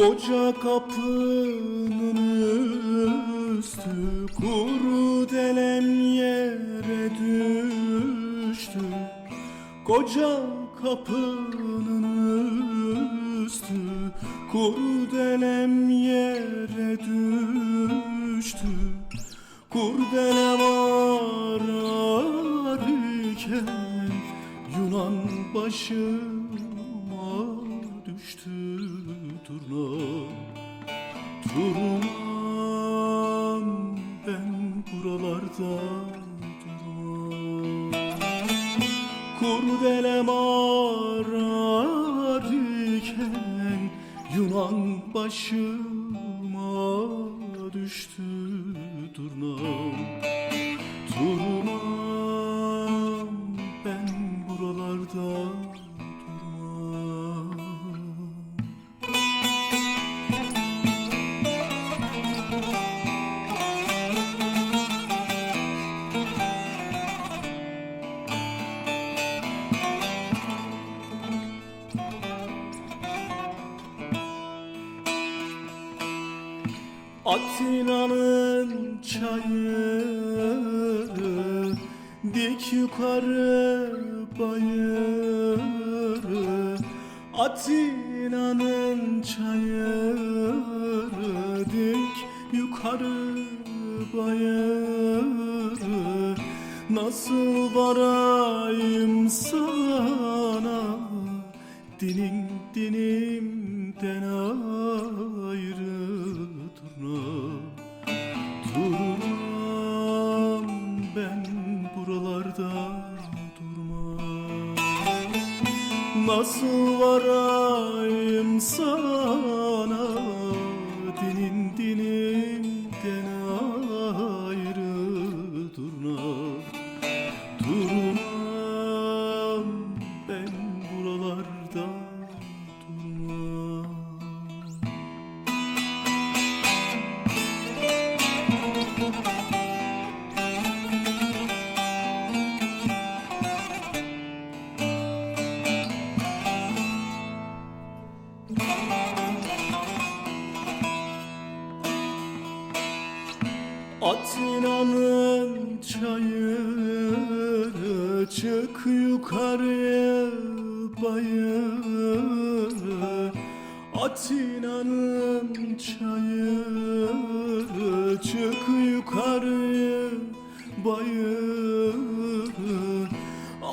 Koca kapının üstü kuru delem yere düştü. Koca kapının üstü kuru delem yere düştü. Kurdelem ararken Yunan başıma düştü. Turna Durmam ben buralarda durmam Kurdelem ararken Yunan başıma düştü Atina'nın çayı Dik yukarı bayırı. Atina'nın çayı Dik yukarı bayırı. Nasıl varayım sana Dinim dinimden ayrı durma Durmam ben buralarda durmam. Nasıl varayım sana Atina'nın çayı çık yukarıya bayırı. Atina'nın çayı çık yukarıya bayırı.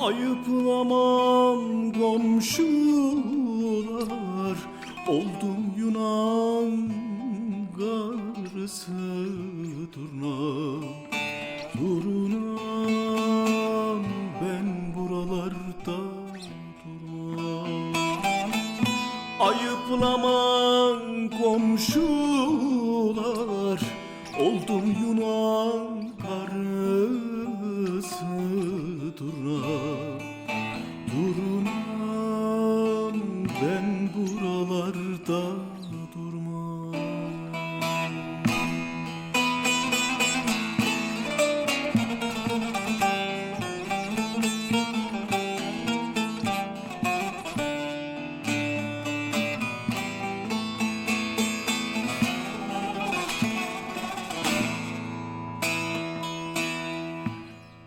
Ayıplamam komşular Oldum Yunan garısı durna Durunam ben buralarda durmam. Ayıplaman komşular Oldum Yunan karısı durna Durmam ben buralarda durmam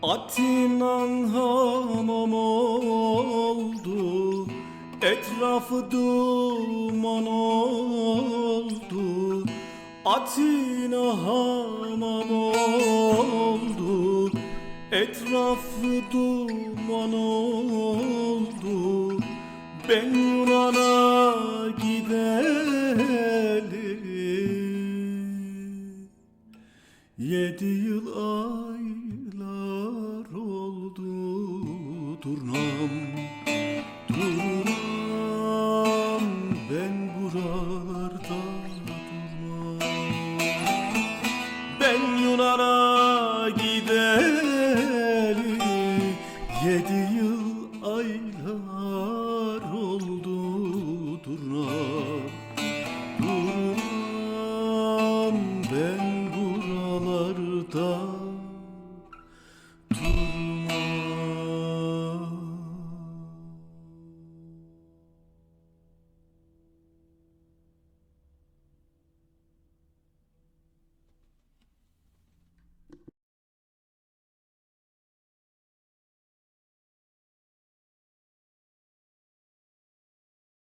Atinan Etrafı duman oldu Atina hamam oldu. Etrafı duman oldu Ben Yunan'a gidelim. Yedi yıl aylar oldu turnam yollarda Ben Yunan'a gideli Yedi yıl aylar oldu durma